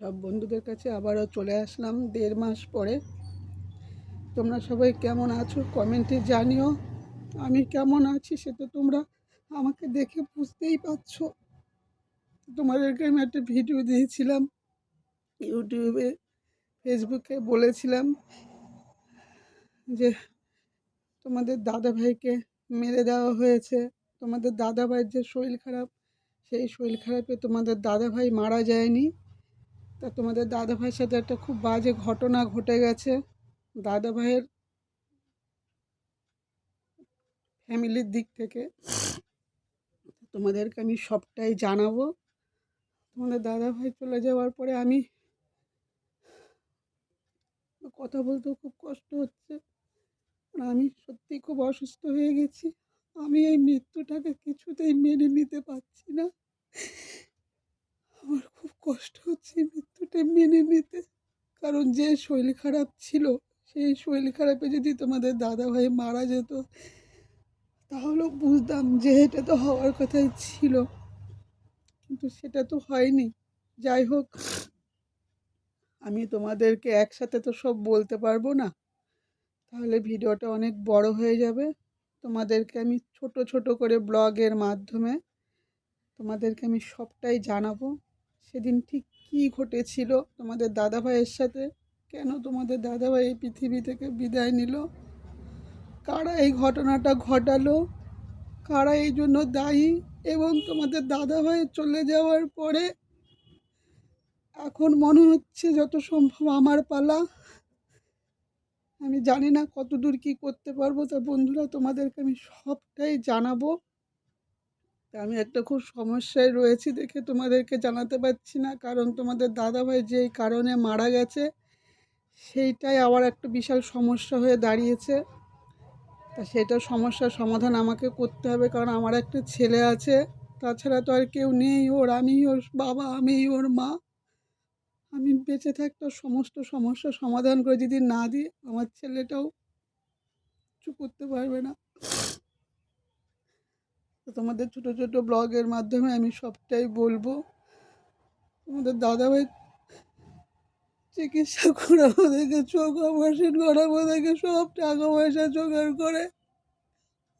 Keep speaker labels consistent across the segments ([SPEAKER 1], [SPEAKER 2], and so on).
[SPEAKER 1] সব বন্ধুদের কাছে আবারও চলে আসলাম দেড় মাস পরে। তোমরা সবাই কেমন আছো কমেন্টে জানিও। আমি কেমন আছি সেটা তোমরা আমাকে দেখে বুঝতেই পারছ। তোমাদেরকে আমি একটা ভিডিও দিয়েছিলাম ইউটিউবে, ফেসবুকে বলেছিলাম যে তোমাদের দাদা ভাইকে মেরে দেওয়া হয়েছে। তোমাদের দাদা ভাইয়ের যে শরীর খারাপ, সেই শরীর খারাপে তোমাদের দাদা ভাই মারা যায়নি। তা তোমাদের দাদা ভাইয়ের সাথে একটা খুব বাজে ঘটনা ঘটে গেছে। দাদা ভাইয়ের ফ্যামিলির দিক থেকে তোমাদেরকে আমি সবটাই জানাব। তোমাদের দাদা ভাই চলে যাওয়ার পরে আমি কথা বলতেও খুব কষ্ট হচ্ছে। আমি সত্যি খুব অসুস্থ হয়ে গেছি। আমি এই মৃত্যুটাকে কিছুতেই মেনে নিতে পারছি না। আমার খুব কষ্ট হচ্ছে মৃত্যুটা মেনে নিতে। কারণ যে শরীর খারাপ ছিল সেই শরীর খারাপে যদি তোমাদের দাদা ভাই মারা যেত তাহলেও বুঝতাম যে এটা তো হওয়ার কথাই ছিল। কিন্তু সেটা তো হয়নি। যাই হোক, আমি তোমাদেরকে একসাথে তো সব বলতে পারব না। তাহলে ভিডিওটা অনেক বড় হয়ে যাবে। তোমাদেরকে আমি ছোট ছোট করে ব্লগের মাধ্যমে তোমাদেরকে আমি সবটাই জানাব। সেদিন ঠিক কী ঘটেছিল তোমাদের দাদা ভাইয়ের সাথে? কেন তোমাদের দাদা ভাই এই পৃথিবী থেকে বিদায় নিল? কারা এই ঘটনাটা ঘটালো? কারা এই জন্য দায়ী? এবং তোমাদের দাদা ভাই চলে যাওয়ার পরে এখন মনে হচ্ছে যত সম্ভব আমার পালা। আমি জানি না কতদূর কী করতে পারব, তা বন্ধুরা তোমাদেরকে আমি সবটাই জানাব। তা আমি একটা খুব সমস্যায় রয়েছি দেখে তোমাদেরকে জানাতে পারছি না। কারণ তোমাদের দাদাভাই যেই কারণে মারা গেছে, সেইটাই আবার একটা বিশাল সমস্যা হয়ে দাঁড়িয়েছে। তা সেটা সমস্যার সমাধান আমাকে করতে হবে, কারণ আমার একটা ছেলে আছে, তাছাড়া তো আর কেউ নেই ওর। আমি ওর বাবা, আমি ওর মা। আমি বেঁচে থাকতে সমস্ত সমস্যার সমাধান করে যদি না দিই, আমার ছেলেটাও কিছু করতে পারবে না। তো তোমাদের ছোটো ছোটো ব্লগের মাধ্যমে আমি সবটাই বলব। তোমাদের দাদাভাই চিকিৎসা করাবো দেখে, চোখ অপারেশন করাবো দেখে, সব টাকা পয়সা জোগাড় করে।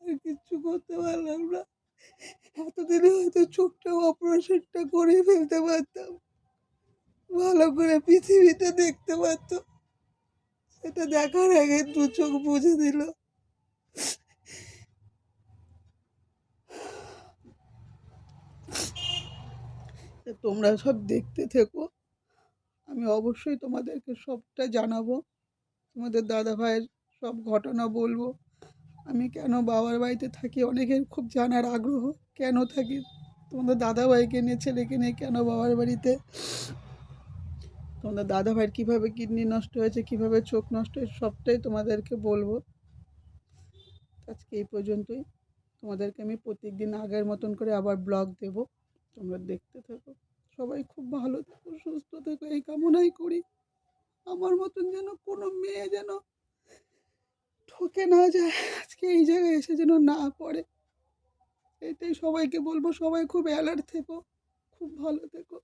[SPEAKER 1] আর কিচ্ছু করতে পারলাম না। এতদিনে হয়তো চোখটা অপারেশনটা করে ফেলতে পারতাম। ভালো করে পৃথিবীতে দেখতে পারতাম। সেটা দেখার আগে দু চোখ বুঝে দিল তা তোমরা সব দেখতে থেকো। আমি অবশ্যই তোমাদেরকে সবটা জানাব। তোমাদের দাদা ভাইয়ের সব ঘটনা বলব। আমি কেন বাবার বাড়িতে থাকি অনেকের খুব জানার আগ্রহ। কেন থাকি? তোমাদের দাদা ভাইকে নিয়ে, ছেলেকে নিয়ে কেন বাবার বাড়িতে? তোমাদের দাদা ভাইয়ের কীভাবে কিডনি নষ্ট হয়েছে, কীভাবে চোখ নষ্ট হয়েছে, সবটাই তোমাদেরকে বলব। আজকে এই পর্যন্তই। তোমাদেরকে আমি প্রত্যেক দিন আগের মতন করে আবার ব্লগ দেব। তোমরা দেখতে থাকো। সবাই খুব ভালো থেকো, সুস্থ থেকো, এই কামনাই করি। আমার মতন যেন কোনো মেয়ে যেন ঠকে না যায়, আজকে এই জায়গায় এসে যেন না পড়ে। এটাই সবাইকে বলব, সবাই খুব অ্যালার্ট থেকো, খুব ভালো থেকো।